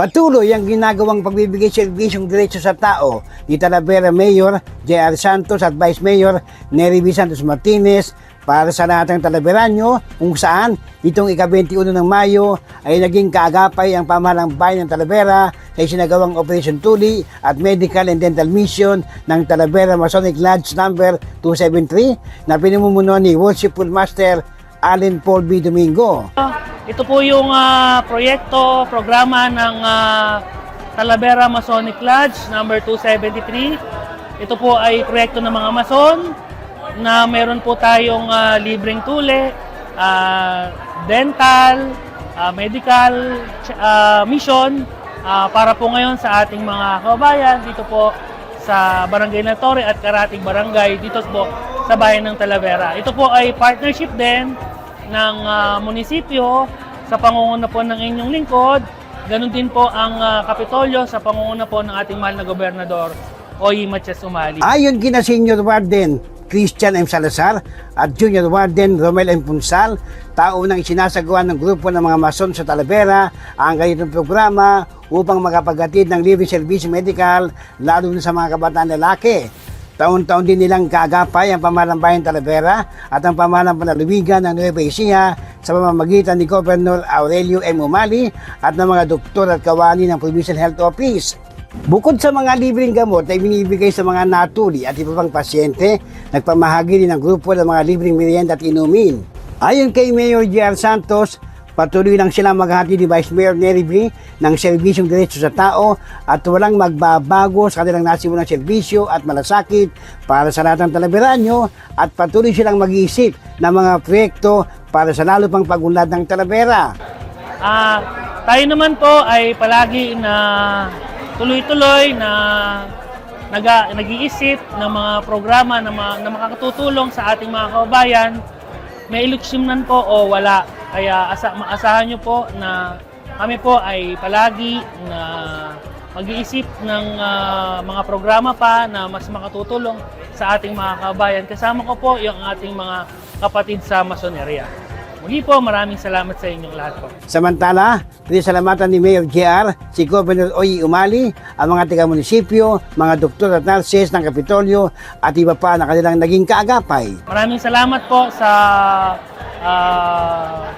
Patuloy ang ginagawang pagbibigay serbisyong diretso sa tao ni Talavera Mayor J.R. Santos at Vice Mayor Nery B. Santos Martinez para sa lahat ng Talaveranyo kung saan itong ika-21 ng Mayo ay naging kaagapay ang pamahalang bayan ng Talavera sa isinagawang Operation Tuli at Medical and Dental Mission ng Talavera Masonic Lodge number 273 na pinamumuno ni Worshipful Master Allen Paul B. Domingo. Ito po yung ah, proyekto, programa ng ah, Talavera Masonic Lodge number 273. Ito po ay proyekto ng mga Mason na meron po tayong ah, libreng tule, ah, dental, ah, medical ch- ah, mission ah, para po ngayon sa ating mga kababayan dito po sa Barangay La Torre at Karating Barangay dito po sa bayan ng Talavera. Ito po ay partnership din ng ah, munisipyo sa pangunguna po ng inyong lingkod. Ganon din po ang ah, Kapitolyo sa pangunguna po ng ating mahal na gobernador, Oyi Matias Umali. Ayon kina Senior Warden Christian M. Salazar at Junior Warden Romel M. Punsal, tao nang isinasagawa ng grupo ng mga mason sa Talavera ang ganitong programa upang makapaghatid ng libre service medical lalo na sa mga kabataan lalaki. Taon-taon din nilang kaagapay ang pamahalang Talavera at ang pamahalang panalawigan ng Nueva Ecija sa pamamagitan ni Governor Aurelio M. Umali at ng mga doktor at kawani ng Provincial Health Office. Bukod sa mga libreng gamot na ibinibigay sa mga natuli at iba pang pasyente, nagpamahagi din ang grupo ng mga libreng merienda at inumin. Ayon kay Mayor J.R. Santos, patuloy lang silang maghati ni Vice Mayor Nery B ng serbisyong diretso sa tao at walang magbabago sa kanilang nasimulang serbisyo at malasakit para sa lahat ng Talaveranyo at patuloy silang mag-iisip ng mga proyekto para sa lalo pang pagunlad ng Talavera. Ah, tayo naman po ay palagi na tuloy-tuloy na naga, nag-iisip ng mga programa na, ma, na makakatutulong sa ating mga kababayan. May iluksyonan po o wala. Kaya asa, maasahan nyo po na kami po ay palagi na mag-iisip ng ah, mga programa pa na mas makatutulong sa ating mga kababayan. Kasama ko po yung ating mga kapatid sa Masoneria. Muli po, maraming salamat sa inyong lahat po. Samantala, pinasalamatan ni Mayor JR si Governor Oyi Umali, ang mga taga-munisipyo, mga doktor at nurses ng Kapitolyo at iba pa na kanilang naging kaagapay. Maraming salamat po sa ah,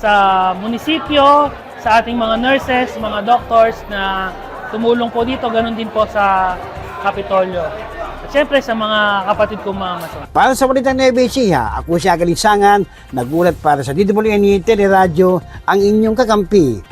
sa munisipyo, sa ating mga nurses, mga doctors na tumulong po dito, ganun din po sa Kapitolyo. At syempre sa mga kapatid kong mga mason. Para sa Balitang Nueva Ecija, ako si Agalisangan, nagulat para sa DWN Teleradyo, ang inyong kakampi.